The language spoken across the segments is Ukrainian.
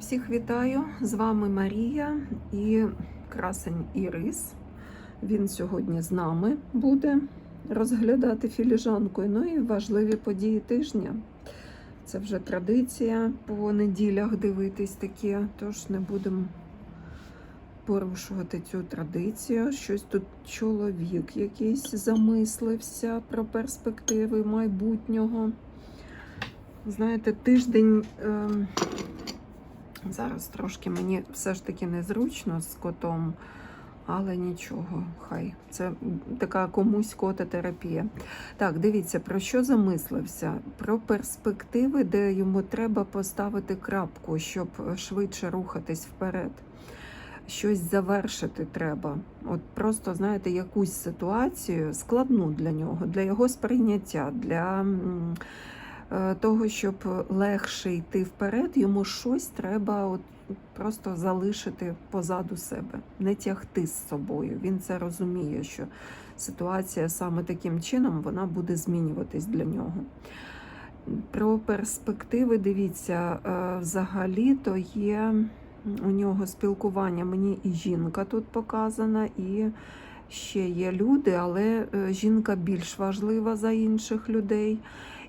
Всіх вітаю! З вами Марія і красень Ірис. Він сьогодні з нами буде розглядати філіжанку. Ну і важливі події тижня. Це вже традиція по неділях дивитись таке, тож не будемо порушувати цю традицію. Щось тут чоловік якийсь замислився про перспективи майбутнього. Знаєте, тиждень. ем, Зараз трошки мені все ж таки незручно з котом, але нічого, хай. Це така комусь кототерапія. Так, дивіться, про що замислився? Про перспективи, де йому треба поставити крапку, щоб швидше рухатись вперед. Щось завершити треба. От просто, знаєте, якусь ситуацію складну для нього, для його сприйняття, для. Е, того, щоб легше йти вперед, йому щось треба от просто залишити позаду себе, не тягти з собою. Він це розуміє, що ситуація саме таким чином вона буде змінюватись для нього. Про перспективи дивіться, е, взагалі-то є у нього спілкування. Мені і жінка тут показана, і ще є люди, але е, жінка більш важлива за інших людей.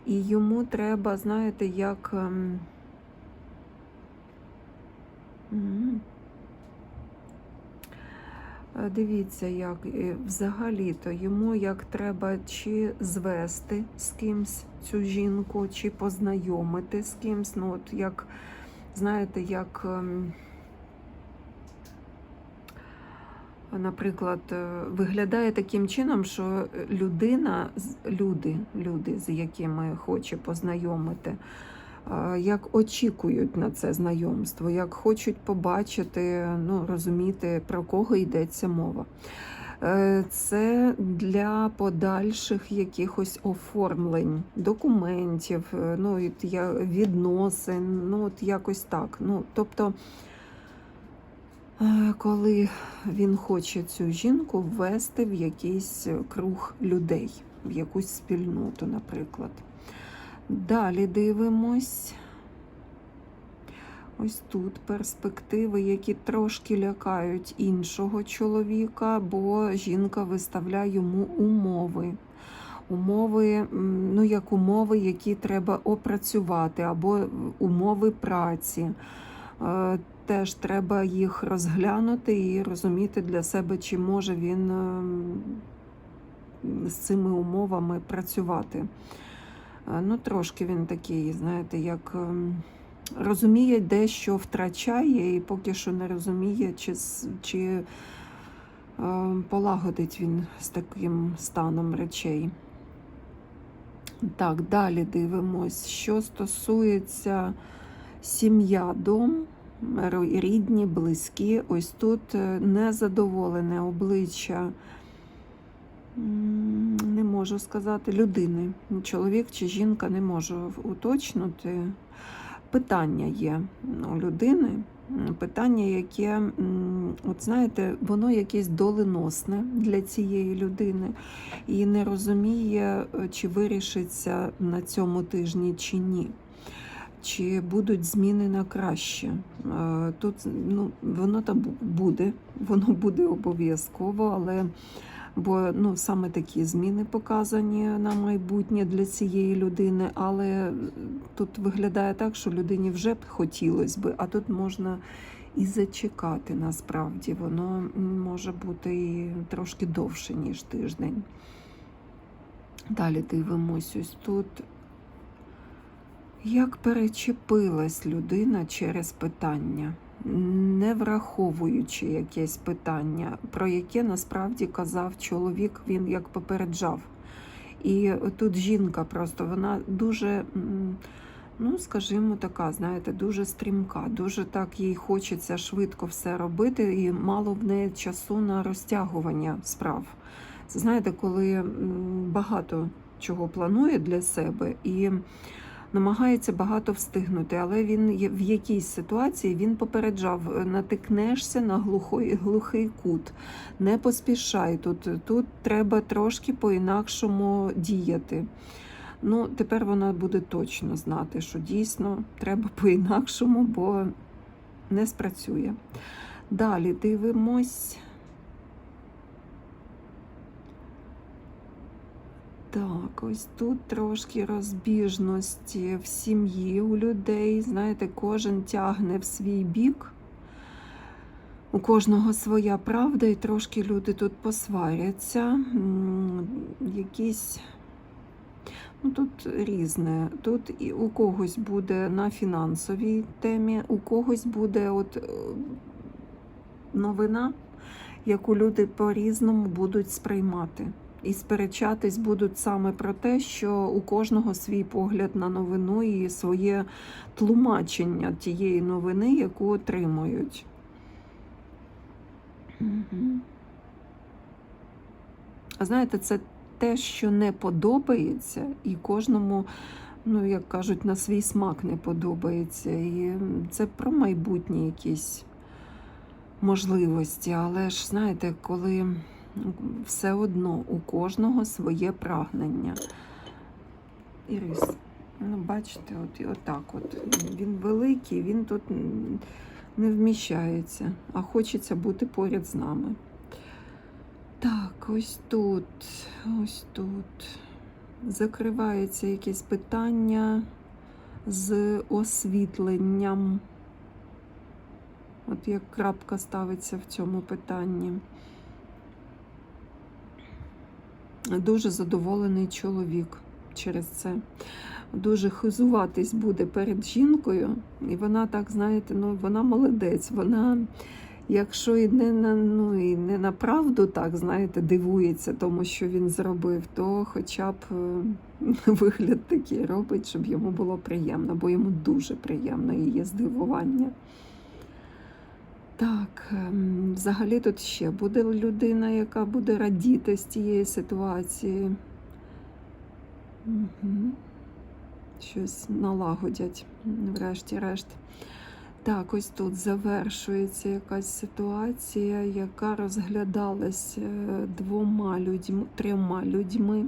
І йому треба, знаєте, як. ем, е, Дивіться, як е, взагалі-то йому як треба чи звести з кимсь цю жінку, чи познайомити з кимсь. Ну, от як, знаєте, як. Наприклад, е, виглядає таким чином, що людина, люди, люди, з якими хоче познайомити, як очікують на це знайомство, як хочуть побачити, ну, розуміти, про кого йдеться мова. Е, Це для подальших якихось оформлень, документів, е, ну, відносин, ну, от якось так. Ну, тобто, коли він хоче цю жінку ввести в якийсь круг людей, в якусь спільноту, наприклад. Далі дивимось. Ось тут перспективи, які трошки лякають іншого чоловіка, бо жінка виставляє йому умови. Умови, ну як умови, які треба опрацювати, або умови праці. Е, Теж треба їх розглянути і розуміти для себе, чи може він ем, з цими умовами працювати. Е, Ну, трошки він такий, знаєте, як ем, розуміє, де що втрачає, і поки що не розуміє, чи, чи ем, полагодить він з таким станом речей. Так, далі дивимось, що стосується сім'я, дом, рідні, близькі. Ось тут е, незадоволене обличчя, не можу сказати, людини. Чоловік чи жінка не можу уточнити. Питання є у людини. Питання, яке, от знаєте, воно якесь доленосне для цієї людини і не розуміє, е, чи вирішиться на цьому тижні чи ні. Чи будуть зміни на краще? Е, Тут ну, воно там буде, воно буде обов'язково, але бо ну, саме такі зміни показані на майбутнє для цієї людини, але тут виглядає так, що людині вже б хотілося би, а тут можна і зачекати насправді. Воно може бути і трошки довше, ніж тиждень. Далі дивимось ось тут. Як перечепилась людина через питання, не враховуючи якесь питання, про яке насправді казав чоловік, він як попереджав. І тут жінка просто вона дуже, ну скажімо, така, знаєте, дуже стрімка, дуже так їй хочеться швидко все робити, і мало в неї часу на розтягування справ. Знаєте, коли багато чого планує для себе і намагається багато встигнути, але він в якійсь ситуації він попереджав: е, натикнешся на глухий, глухий кут, не поспішай тут. Тут треба трошки по-інакшому діяти. Ну, тепер вона буде точно знати, що дійсно треба по-інакшому, бо не спрацює. Далі дивимось. Так, ось тут трошки розбіжності в сім'ї у людей. Знаєте, кожен тягне в свій бік. У кожного своя правда, і трошки люди тут посваряться. Якісь, ну тут різне. Тут і у когось буде на фінансовій темі, у когось буде от е, новина, яку люди по-різному будуть сприймати. І сперечатись будуть саме про те, що у кожного свій погляд на новину і своє тлумачення тієї новини, яку отримують. А знаєте, це те, що не подобається, і кожному, ну як кажуть, на свій смак не подобається. І це про майбутні якісь можливості. Але ж знаєте, коли все одно у кожного своє прагнення. Ірис, ну бачите, от отак от. Він великий, він тут не вміщається, а хочеться бути поряд з нами. Так, ось тут, ось тут. Закривається якесь питання з освітленням. От як крапка ставиться в цьому питанні. Дуже задоволений чоловік через це. Дуже хизуватись буде перед жінкою, і вона так, знаєте, ну вона молодець. Вона, якщо і не на ну і не на правду, так знаєте, дивується тому, що він зробив, то хоча б е, вигляд такий робить, щоб йому було приємно, бо йому дуже приємно її здивування. Так, ем, взагалі тут ще буде людина, яка буде радіти з цієї ситуації. Угу. Щось налагодять, врешті-решт. Так, ось тут завершується якась ситуація, яка розглядалась е, двома людьми, трьома людьми.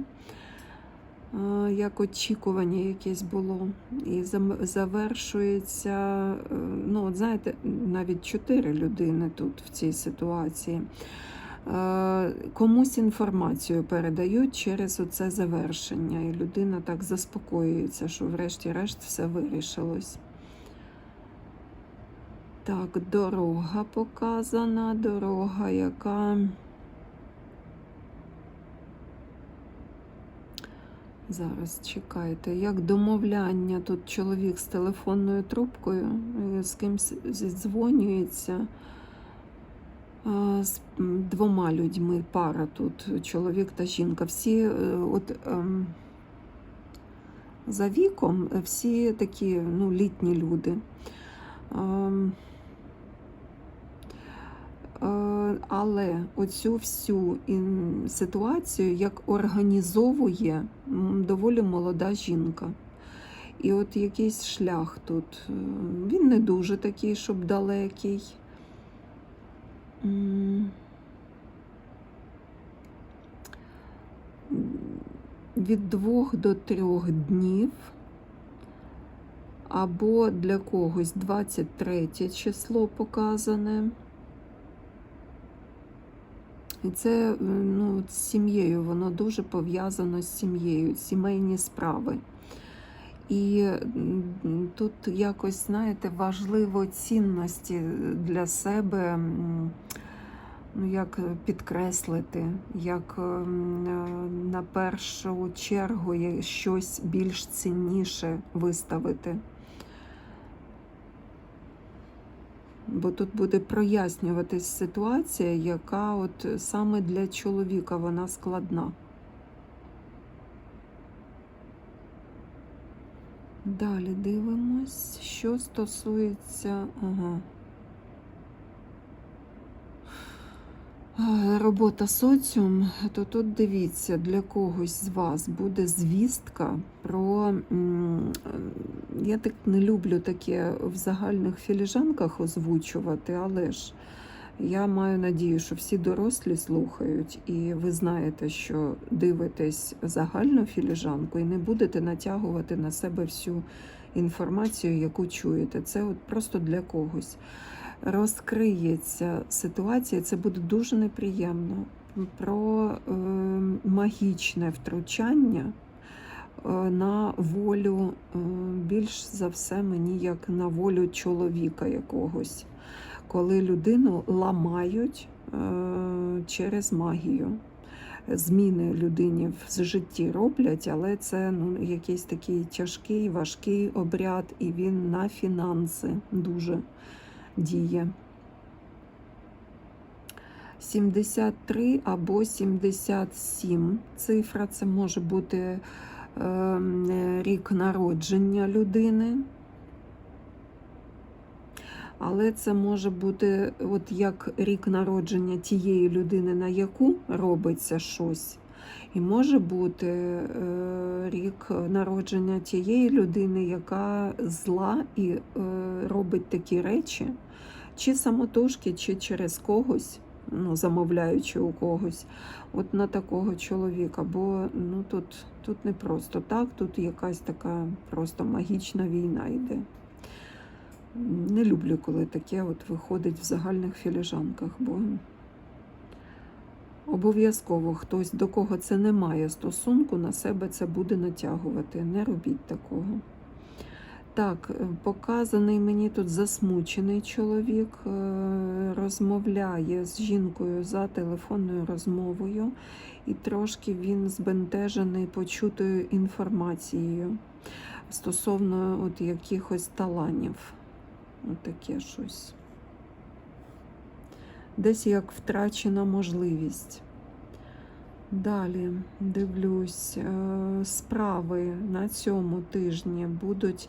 Як очікування якесь було. І завершується, е, ну, от знаєте, навіть чотири людини тут в цій ситуації. Е, Комусь інформацію передають через оце завершення, і людина так заспокоюється, що врешті-решт все вирішилось. Так, дорога показана, дорога, яка. Зараз чекайте, як домовляння тут чоловік з телефонною трубкою, е, з кимсь зідзвонюється. З двома людьми пара тут, чоловік та жінка. Всі е, от ем, за віком, е, всі такі ну, літні люди. Е, Але оцю всю ситуацію як організовує доволі молода жінка. І от якийсь шлях тут. е, Він не дуже такий, щоб далекий. Від двох до трьох днів. Або для когось 23 число показане. І це е, ну, з сім'єю, воно дуже пов'язано з сім'єю, сімейні справи. І тут якось, знаєте, важливо цінності для себе, ну, як підкреслити, як е, на першу чергу щось більш цінніше виставити. Бо тут буде прояснюватись ситуація, яка от саме для чоловіка вона складна. Далі дивимось, що стосується. Ага. Робота соціум, то тут дивіться, для когось з вас буде звістка про. Я так не люблю таке в загальних філіжанках озвучувати, але ж я маю надію, що всі дорослі слухають, і ви знаєте, що дивитесь загальну філіжанку і не будете натягувати на себе всю інформацію, яку чуєте. Це от просто для когось. Розкриється ситуація, це буде дуже неприємно. Про е, магічне втручання е, на волю, е, більш за все, мені як на волю чоловіка якогось, коли людину ламають е, через магію. Зміни людині в житті роблять, але це ну, якийсь такий тяжкий, важкий обряд, і він на фінанси дуже діє. 73 або 77 цифра це може бути е, рік народження людини. Але це може бути от як рік народження тієї людини, на яку робиться щось. І може бути е, рік народження тієї людини, яка зла і е, робить такі речі, чи самотужки, чи через когось, ну, замовляючи у когось, от на такого чоловіка. Бо ну, тут, тут не просто так, тут якась така просто магічна війна йде. Не люблю, коли таке от виходить в загальних філіжанках, бо обов'язково хтось, до кого це не має стосунку, на себе це буде натягувати. Не робіть такого. Так, е, показаний мені тут засмучений чоловік, е, розмовляє з жінкою за телефонною розмовою, і трошки він збентежений почутою інформацією стосовно от якихось таланів. Отаке щось. Десь як втрачена можливість. Далі дивлюсь, е, справи на цьому тижні будуть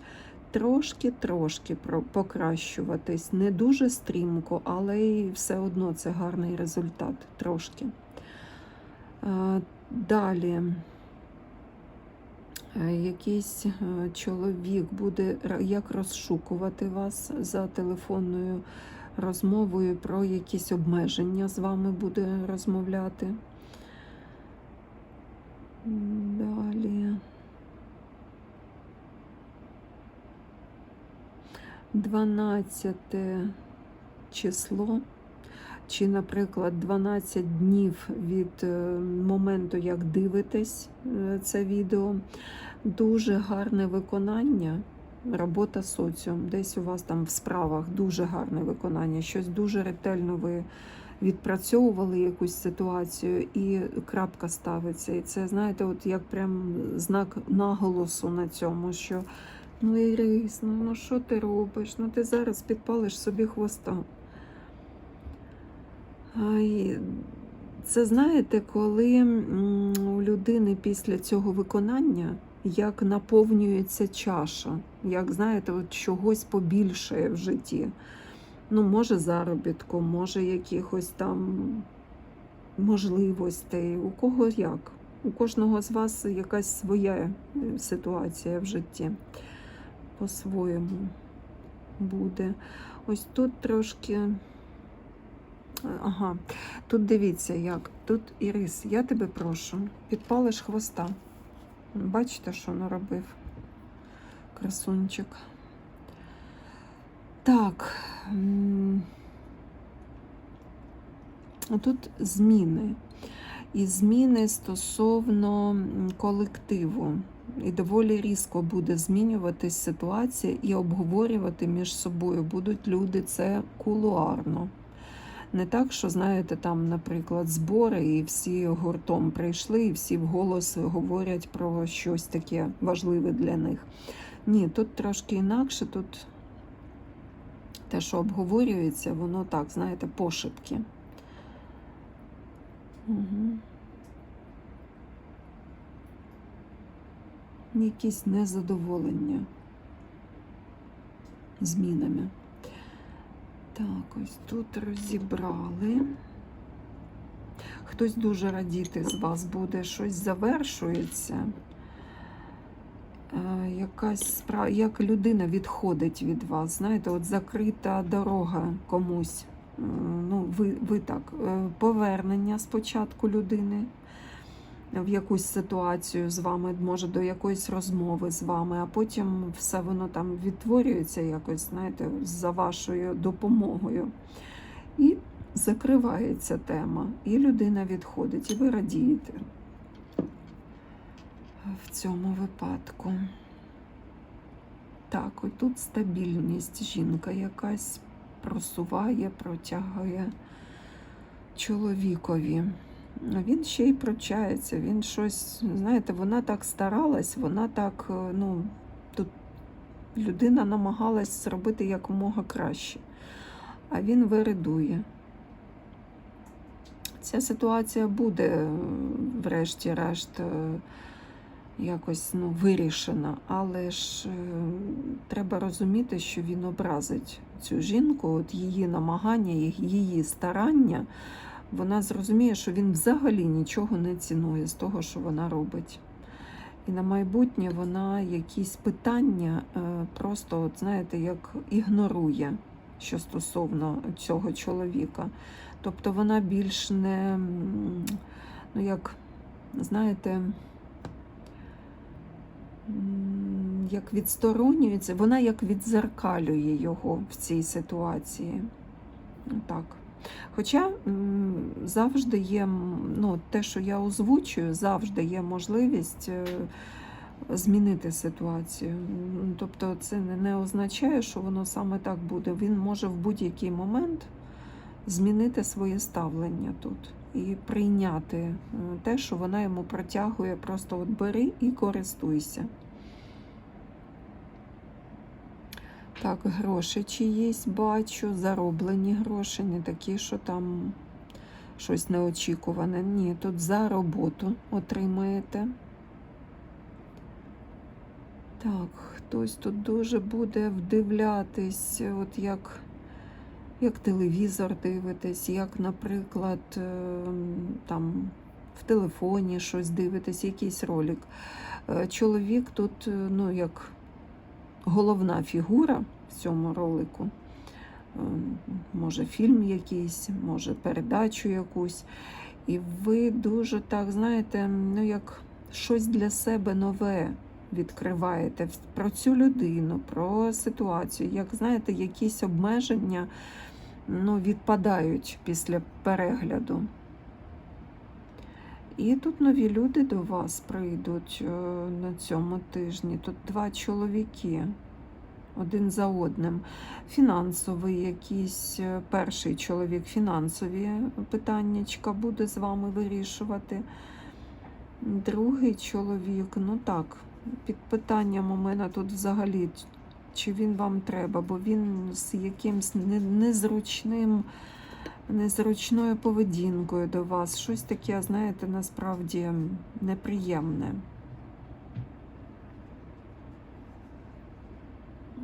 трошки-трошки покращуватись. Не дуже стрімко, але й все одно це гарний результат. Трошки. Е, Далі. Е, якийсь е, чоловік буде як розшукувати вас за телефонною розмовою, про якісь обмеження з вами буде розмовляти. Далі. 12 число чи, наприклад, 12 днів від е, моменту, як дивитесь е, це відео. Дуже гарне виконання, робота соціум. Десь у вас там в справах дуже гарне виконання, щось дуже ретельно ви відпрацьовували якусь ситуацію, і крапка ставиться. І це, знаєте, от як прям знак наголосу на цьому, що ну Ірис, ну, ну що ти робиш? Ну ти зараз підпалиш собі хвоста. Це знаєте, коли у людини після цього виконання як наповнюється чаша, як знаєте, от чогось побільшає в житті. Ну, може, заробітку, може, якихось там можливостей. У кого як? У кожного з вас якась своя е, ситуація в житті по-своєму буде. Ось тут трошки. Ага, тут дивіться, як. Тут Ірис, я тебе прошу, підпалиш хвоста. Бачите, що наробив красунчик. Так. Тут зміни. І зміни стосовно колективу. І доволі різко буде змінюватись ситуація і обговорювати між собою будуть люди це кулуарно. Не так, що, знаєте, там, наприклад, збори, і всі гуртом прийшли, і всі вголос говорять про щось таке важливе для них. Ні, тут трошки інакше, тут те, що обговорюється, воно так, знаєте, пошепки. Угу. Якісь незадоволення змінами. Так, ось тут розібрали. Хтось дуже радіти з вас буде, щось завершується. Е, якась справа, як людина відходить від вас. Знаєте, от закрита дорога комусь. Е, ну, ви, ви так, е, Повернення спочатку людини. В якусь ситуацію з вами, може до якоїсь розмови з вами, а потім все воно там відтворюється якось, знаєте, за вашою допомогою. І закривається тема, і людина відходить, і ви радієте в цьому випадку. Так, ось тут стабільність. Жінка якась просуває, протягує чоловікові. Він ще й пручається, він щось, знаєте, вона так старалась, вона так, е, ну, тут людина намагалась зробити якомога краще, а він виридує. Ця ситуація буде, е, врешті-решт, е, якось ну, вирішена, але ж треба розуміти, що він образить цю жінку, от її намагання, її старання. Вона зрозуміє, що він взагалі нічого не цінує з того, що вона робить. І на майбутнє вона якісь питання е, просто, от, знаєте, як ігнорує, що стосовно цього чоловіка. Тобто вона більш не, ну як, знаєте, як відсторонюється, вона як відзеркалює його в цій ситуації. Так. Хоча завжди є, ну, те, що я озвучую, завжди є можливість е, змінити ситуацію. Тобто це не- означає, що воно саме так буде. Він може в будь-який момент змінити своє ставлення тут і прийняти е, те, що вона йому протягує, просто от бери і користуйся. Так, гроші чиїсь бачу, зароблені гроші, не такі, що там щось неочікуване. Ні, тут за роботу отримаєте. Так, хтось тут дуже буде вдивлятись, от як, як телевізор дивитесь, як, наприклад, ем, там в телефоні щось дивитесь, якийсь ролик. Е, Чоловік тут, е, ну, як головна фігура в цьому ролику. Ем, Може, фільм якийсь, може, передачу якусь. І ви дуже так, знаєте, ну як щось для себе нове відкриваєте про цю людину, про ситуацію. Як знаєте, якісь обмеження ну, відпадають після перегляду. І тут нові люди до вас прийдуть е, на цьому тижні. Тут два чоловіки один за одним. Фінансовий якийсь е, перший чоловік фінансові питаннячка буде з вами вирішувати. Другий чоловік, ну так, під питанням у мене тут взагалі, чи він вам треба, бо він з якимсь незручним, незручною поведінкою до вас. Щось таке, знаєте, насправді неприємне.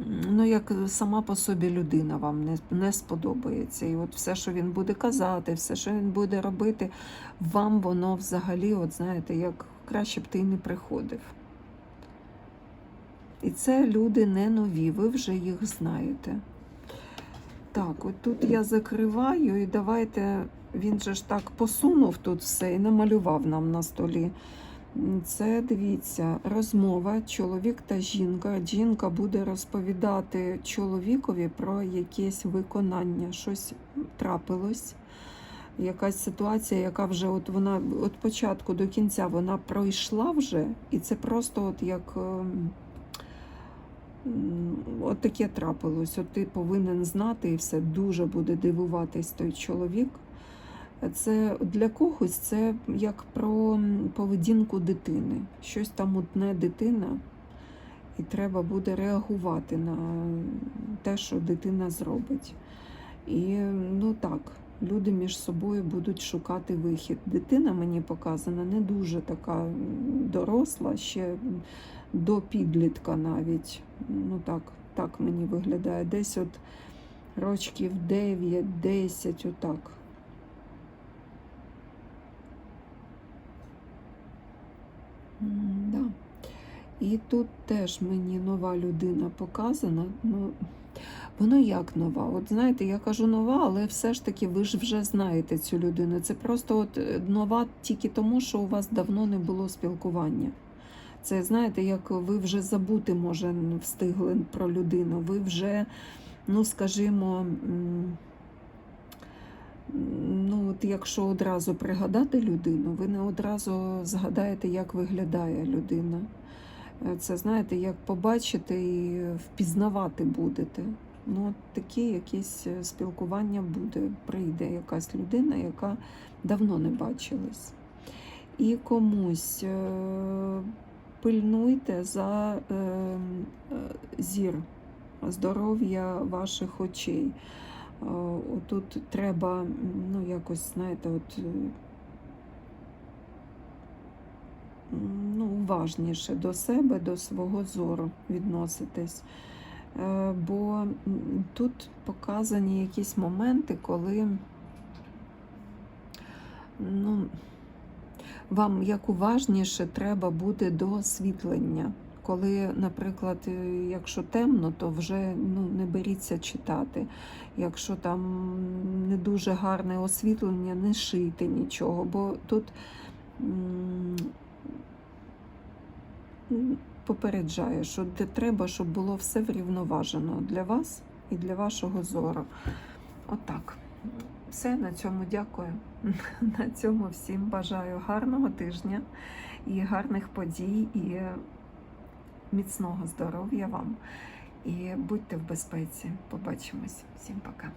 Ну, як сама по собі людина вам не, не сподобається. І от все, що він буде казати, все, що він буде робити, вам воно взагалі, от знаєте, як краще б ти не приходив. І це люди не нові, ви вже їх знаєте. Так, от тут я закриваю, і давайте він же ж так посунув тут все і намалював нам на столі. Це дивіться, розмова чоловік та жінка. Жінка буде розповідати чоловікові про якесь виконання, щось трапилось, якась ситуація, яка вже от вона від початку до кінця вона пройшла вже, і це просто от як ем, от таке трапилось. От ти повинен знати і все дуже буде дивуватись той чоловік. Це для когось це як про поведінку дитини. Щось там одне дитина, і треба буде реагувати на те, що дитина зробить. І ну так, люди між собою будуть шукати вихід. Дитина мені показана не дуже така доросла, ще до підлітка навіть. Ну так, так мені виглядає. Десь от рочків 9-10, отак. І тут теж мені нова людина показана. Ну, Воно як нова? От знаєте, я кажу нова, але все ж таки ви ж вже знаєте цю людину. Це просто от е, нова тільки тому, що у вас давно не було спілкування. Це знаєте, як ви вже забути, може, встигли про людину. Ви вже, ну скажімо, ну, от якщо одразу пригадати людину, ви не одразу згадаєте, як виглядає людина. Це знаєте, як побачите і впізнавати будете. Ну, таке якесь е, спілкування буде. Прийде якась людина, яка давно не бачилась. І комусь е, пильнуйте за е, зір, здоров'я ваших очей. Отут треба, ну, якось, знаєте, от. е, ну, уважніше до себе, до свого зору відноситись. Е, Бо тут показані якісь моменти, коли ну, вам як уважніше треба буде до освітлення. Коли, наприклад, е, якщо темно, то вже ну, не беріться читати. Якщо там не дуже гарне освітлення, не шийте нічого, бо тут м, що де треба, щоб було все врівноважено для вас і для вашого зору. Отак. Все, на цьому дякую. На цьому всім бажаю гарного тижня і гарних подій, і міцного здоров'я вам. І будьте в безпеці. Побачимось. Всім пока.